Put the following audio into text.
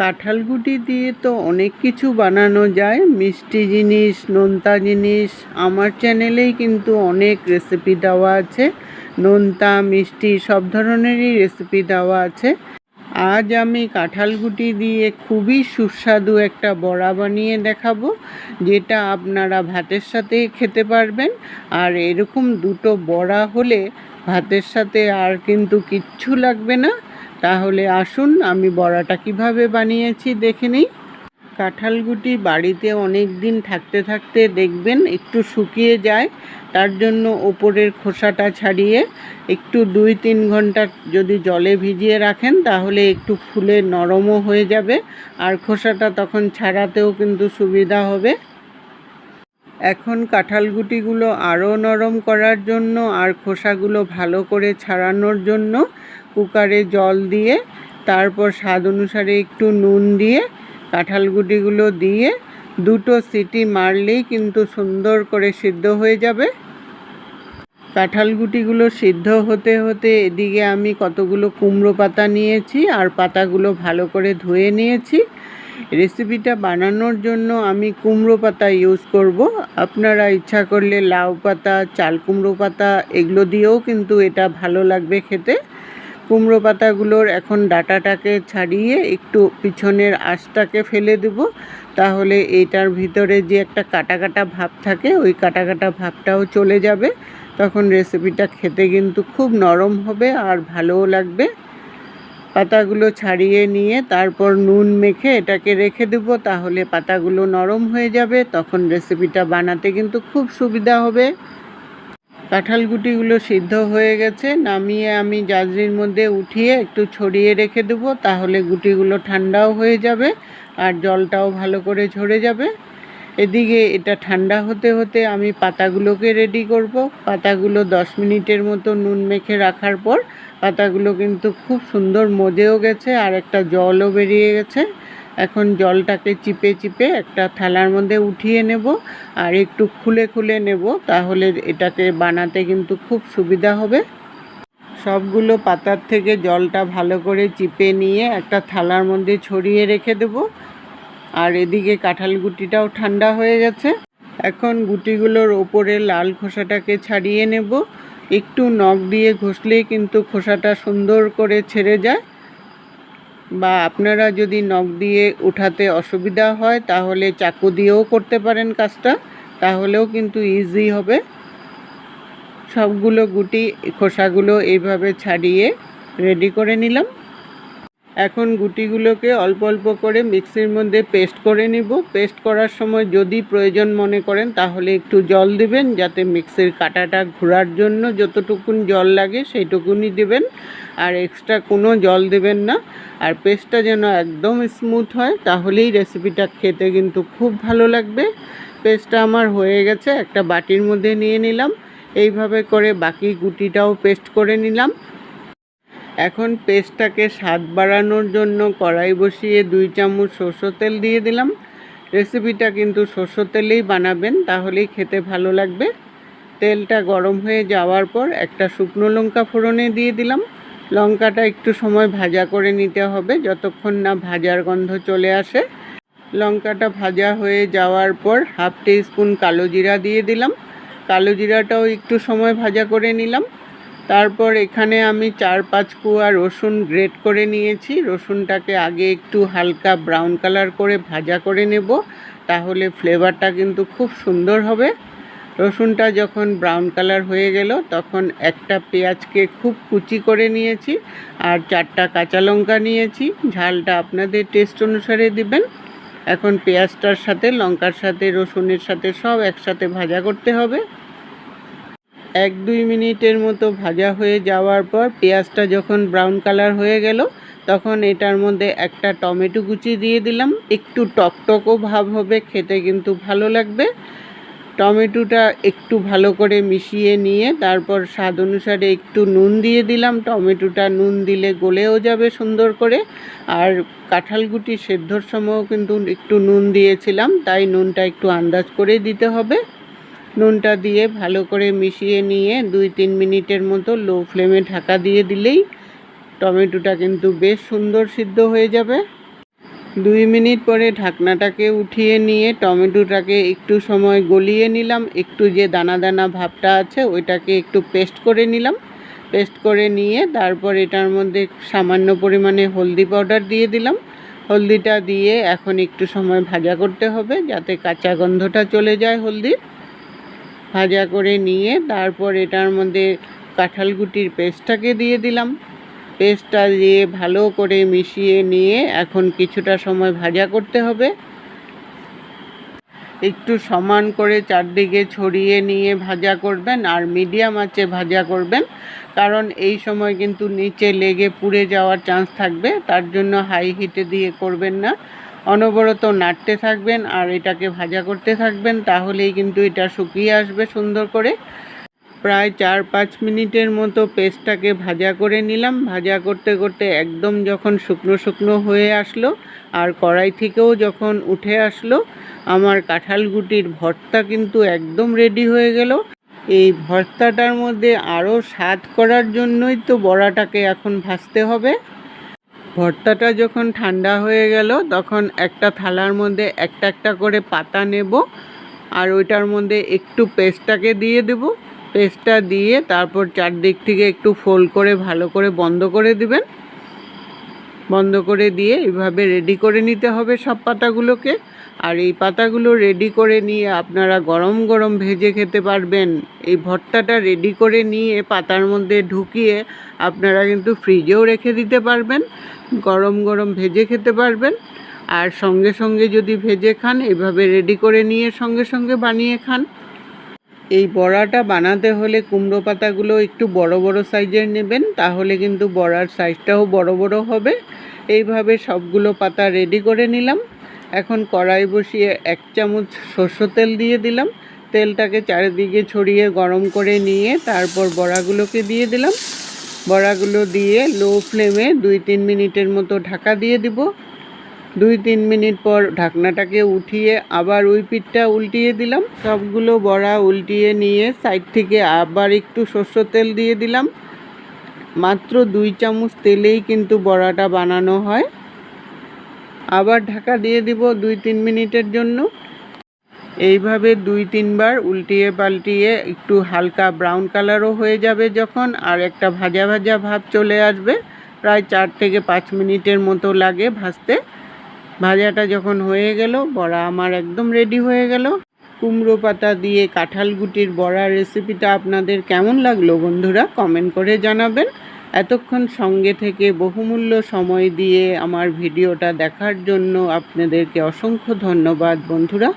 কাঁঠালগুটি দিয়ে তো অনেক কিছু বানানো যায়। মিষ্টি জিনিস, নোনতা জিনিস। আমার চ্যানেলেই কিন্তু অনেক রেসিপি দেওয়া আছে। নোনতা, মিষ্টি সব ধরনেরই রেসিপি দেওয়া আছে। আজ আমি কাঁঠালগুটি দিয়ে খুবই সুস্বাদু একটা বড়া বানিয়ে দেখাবো, যেটা আপনারা ভাতের সাথে খেতে পারবেন। আর এরকম দুটো বড়া হলে ভাতের সাথে আর কিন্তু কিচ্ছু লাগবে না। তাহলে আসুন, আমি বড়াটা কীভাবে বানিয়েছি দেখে নিই। কাঁঠালগুটি বাড়িতে অনেক দিন থাকতে থাকতে দেখবেন একটু শুকিয়ে যায়, তার জন্য ওপরের খোসাটা ছাড়িয়ে একটু দুই তিন ঘণ্টা যদি জলে ভিজিয়ে রাখেন, তাহলে একটু ফুলে নরমও হয়ে যাবে, আর খোসাটা তখন ছাড়াতেও কিন্তু সুবিধা হবে। এখন কাঁঠালগুটিগুলো আরও নরম করার জন্য আর খোসাগুলো ভালো করে ছাড়ানোর জন্য কুকারে জল দিয়ে, তারপর স্বাদ অনুসারে একটু নুন দিয়ে, কাঁঠালগুটিগুলো দিয়ে দুটো সিটি মারলেই কিন্তু সুন্দর করে সিদ্ধ হয়ে যাবে। কাঁঠালগুটিগুলো সিদ্ধ হতে হতে এদিকে আমি কতগুলো কুমড়ো পাতা নিয়েছি আর পাতাগুলো ভালো করে ধুয়ে নিয়েছি। রেসিপিটা বানানোর জন্য আমি কুমড়ো পাতা ইউজ করব। আপনারা ইচ্ছা করলে লাউ পাতা, চাল কুমড়ো পাতা, এগুলো দিয়েও কিন্তু এটা ভালো লাগবে খেতে। কুমড়ো পাতাগুলোর এখন ডাটাটাকে ছাড়িয়ে একটু পিছনের আঁশটাকে ফেলে দেব। তাহলে এটার ভিতরে যে একটা কাটা কাটা ভাব থাকে, ওই কাটা কাটা ভাবটাও চলে যাবে। তখন রেসিপিটা খেতে কিন্তু খুব নরম হবে আর ভালোও লাগবে। পাতাগুলো ছাড়িয়ে নিয়ে তারপর নুন মেখে এটাকে রেখে দেব, তাহলে পাতাগুলো নরম হয়ে যাবে। তখন রেসিপিটা বানাতে কিন্তু খুব সুবিধা হবে। কাঁঠাল গুটিগুলো সিদ্ধ হয়ে গেছে, নামিয়ে আমি জাজরির মধ্যে উঠিয়ে একটু ছড়িয়ে রেখে দেবো, তাহলে গুটিগুলো ঠান্ডাও হয়ে যাবে আর জলটাও ভালো করে ঝরে যাবে। এদিকে এটা ঠান্ডা হতে হতে আমি পাতাগুলোকে রেডি করব। পাতাগুলো দশ মিনিটের মতো নুন মেখে রাখার পর পাতাগুলো কিন্তু খুব সুন্দর মজেও গেছে আর একটা জলও বেরিয়ে গেছে। এখন জলটাকে চিপে চিপে একটা থালার মধ্যে উঠিয়ে নেব আর একটু খুলে খুলে নেব তাহলে এটাকে বানাতে কিন্তু খুব সুবিধা হবে। সবগুলো পাতার থেকে জলটা ভালো করে চিপে নিয়ে একটা থালার মধ্যে ছড়িয়ে রেখে দেব। আর এদিকে কাঁঠাল গুটিটাও ঠান্ডা হয়ে গেছে। এখন গুটিগুলোর ওপরে লাল খোসাটাকে ছাড়িয়ে নেব। একটু নখ দিয়ে ঘষলেই কিন্তু খোসাটা সুন্দর করে ছেড়ে যায়। বা আপনারা যদি নখ দিয়ে উঠাতে অসুবিধা হয়, তাহলে চাকু দিয়েও করতে পারেন কাজটা, তাহলেও কিন্তু ইজি হবে। সবগুলো গুটি খোসাগুলো এইভাবে ছাড়িয়ে রেডি করে নিলাম। এখন গুটিগুলোকে অল্প অল্প করে মিক্সির মধ্যে পেস্ট করে নিব। পেস্ট করার সময় যদি প্রয়োজন মনে করেন, তাহলে একটু জল দিবেন, যাতে মিক্সির কাঁটাটা ঘোরার জন্য যতটুকুন জল লাগে সেইটুকুনি দেবেন। আর এক্সট্রা কোনো জল দেবেন না। আর পেস্টটা যেন একদম স্মুথ হয়, তাহলেই রেসিপিটা খেতে কিন্তু খুব ভালো লাগবে। পেস্টটা আমার হয়ে গেছে, একটা বাটির মধ্যে নিয়ে নিলাম। এইভাবে করে বাকি গুটিটাও পেস্ট করে নিলাম। এখন পেস্টটাকে স্বাদ বাড়ানোর জন্য কড়াই বসিয়ে দুই চামচ সরষের তেল দিয়ে দিলাম। রেসিপিটা কিন্তু সরষের তেলেই বানাবেন, তাহলেই খেতে ভালো লাগবে। তেলটা গরম হয়ে যাওয়ার পর একটা শুকনো লঙ্কা ফোড়নে দিয়ে দিলাম। লঙ্কাটা একটু সময় ভাজা করে নিতে হবে, যতক্ষণ না ভাজার গন্ধ চলে আসে। লঙ্কাটা ভাজা হয়ে যাওয়ার পর হাফ টি স্পুন কালো জিরা দিয়ে দিলাম। কালো জিরাটাও একটু সময় ভাজা করে নিলাম। তারপর এখানে আমি চার পাঁচ কুয়া রসুন গ্রেট করে নিয়েছি। রসুনটাকে আগে একটু হালকা ব্রাউন কালার করে ভাজা করে নেব, তাহলে ফ্লেভারটা কিন্তু খুব সুন্দর হবে। রসুনটা যখন ব্রাউন কালার হয়ে গেল, তখন একটা পেঁয়াজকে খুব কুচি করে নিয়েছি আর চারটা কাঁচা লঙ্কা নিয়েছি। ঝালটা আপনাদের টেস্ট অনুসারে দিবেন। এখন পেঁয়াজটার সাথে, লঙ্কার সাথে, রসুনের সাথে সব একসাথে ভাজা করতে হবে। এক দুই মিনিটের মতো ভাজা হয়ে যাওয়ার পর পেঁয়াজটা যখন ব্রাউন কালার হয়ে গেল, তখন এটার মধ্যে একটা টমেটো কুচি দিয়ে দিলাম। একটু টকটকও ভাব হবে, খেতে কিন্তু ভালো লাগবে। টমেটোটা একটু ভালো করে মিশিয়ে নিয়ে তারপর স্বাদ অনুসারে একটু নুন দিয়ে দিলাম। টমেটোটা নুন দিলে গলেও যাবে সুন্দর করে। আর কাঁঠালগুটি সেদ্ধর সময়ও কিন্তু একটু নুন দিয়েছিলাম, তাই নুনটা একটু আন্দাজ করে দিতে হবে। নুনটা দিয়ে ভালো করে মিশিয়ে নিয়ে দুই তিন মিনিটের মতো লো ফ্লেমে ঢাকা দিয়ে দিলেই টমেটোটা কিন্তু বেশ সুন্দর সিদ্ধ হয়ে যাবে। দুই মিনিট পরে ঢাকনাটাকে উঠিয়ে নিয়ে টমেটোটাকে একটু সময় গলিয়ে নিলাম। একটু যে দানা দানা ভাবটা আছে ওইটাকে একটু পেস্ট করে নিলাম। পেস্ট করে নিয়ে তারপর এটার মধ্যে সামান্য পরিমাণে হলদি পাউডার দিয়ে দিলাম। হলদিটা দিয়ে এখন একটু সময় ভাজা করতে হবে যাতে কাঁচা গন্ধটা চলে যায় হলদির। ভাজা করে নিয়ে তারপর এটার মধ্যে কাঁঠাল গুটির পেস্টটাকে দিয়ে দিলাম। পেস্টটা দিয়ে ভালো করে মিশিয়ে নিয়ে এখন কিছুটা সময় ভাজা করতে হবে। একটু সমান করে চারদিকে ছড়িয়ে নিয়ে ভাজা করবেন আর মিডিয়াম আঁচে ভাজা করবেন। কারণ এই সময় কিন্তু নিচে লেগে পুড়ে যাওয়ার চান্স থাকবে, তার জন্য হাই হিটে দিয়ে করবেন না। অনবরত নাড়তে থাকবেন আর এটাকে ভাজা করতে থাকবেন, তাহলেই কিন্তু এটা শুকিয়ে আসবে সুন্দর করে। প্রায় চার পাঁচ মিনিটের মতো পেস্টটাকে ভাজা করে নিলাম। ভাজা করতে করতে একদম যখন শুকনো শুকনো হয়ে আসলো আর কড়াই থেকেও যখন উঠে আসলো, আমার কাঁঠাল গুটির ভর্তা কিন্তু একদম রেডি হয়ে গেল। এই ভর্তাটার মধ্যে আরও স্বাদ করার জন্যই তো বড়াটাকে এখন ভাজতে হবে। ভর্তাটা যখন ঠান্ডা হয়ে গেল, তখন একটা থালার মধ্যে একটা একটা করে পাতা নেব আর ওইটার মধ্যে একটু পেস্টটাকে দিয়ে দেব। পেস্টটা দিয়ে তারপর চারদিক থেকে একটু ফোল্ড করে ভালো করে বন্ধ করে দিবেন। বন্ধ করে দিয়ে এইভাবে রেডি করে নিতে হবে সব পাতাগুলোকে। আর এই পাতাগুলো রেডি করে নিয়ে আপনারা গরম গরম ভেজে খেতে পারবেন। এই ভর্তাটা রেডি করে নিয়ে পাতার মধ্যে ঢুকিয়ে আপনারা কিন্তু ফ্রিজেও রেখে দিতে পারবেন, গরম গরম ভেজে খেতে পারবেন। আর সঙ্গে সঙ্গে যদি ভেজে খান, এভাবে রেডি করে নিয়ে সঙ্গে সঙ্গে বানিয়ে খান। এই বড়াটা বানাতে হলে কুমড়ো পাতাগুলো একটু বড় বড় সাইজের নেবেন, তাহলে কিন্তু বড়ার সাইজটাও বড় বড় হবে। এইভাবে সবগুলো পাতা রেডি করে নিলাম। এখন কড়াই বসিয়ে এক চামচ সর্ষ তেল দিয়ে দিলাম। তেলটাকে চারিদিকে ছড়িয়ে গরম করে নিয়ে তারপর বড়াগুলোকে দিয়ে দিলাম। বড়াগুলো দিয়ে লো ফ্লেমে দুই তিন মিনিটের মতো ঢাকা দিয়ে দিব। দুই তিন মিনিট পর ঢাকনাটাকে উঠিয়ে আবার ওই পিঠটা উল্টিয়ে দিলাম। সবগুলো বড়া উল্টিয়ে নিয়ে সাইড থেকে আবার একটু সর্ষ তেল দিয়ে দিলাম। মাত্র দুই চামচ তেলেই কিন্তু বড়াটা বানানো হয়। আবার ঢাকা দিয়ে দিব দুই তিন মিনিটের জন্য। এইভাবে দুই তিনবার উল্টিয়ে পাল্টিয়ে একটু হালকা ব্রাউন কালারও হয়ে যাবে যখন, আর একটা ভাজা ভাজা ভাব চলে আসবে। প্রায় চার থেকে পাঁচ মিনিটের মতো লাগে ভাজতে। ভাজাটা যখন হয়ে গেল, বড়া আমার একদম রেডি হয়ে গেল। কুমড়ো পাতা দিয়ে কাঁঠাল গুটির বড়া রেসিপিটা আপনাদের কেমন লাগল বন্ধুরা কমেন্ট করে জানাবেন। এতক্ষণ সঙ্গে থেকে বহুমূল্য সময় দিয়ে আমার ভিডিওটা দেখার জন্য আপনাদেরকে অসংখ্য ধন্যবাদ বন্ধুরা।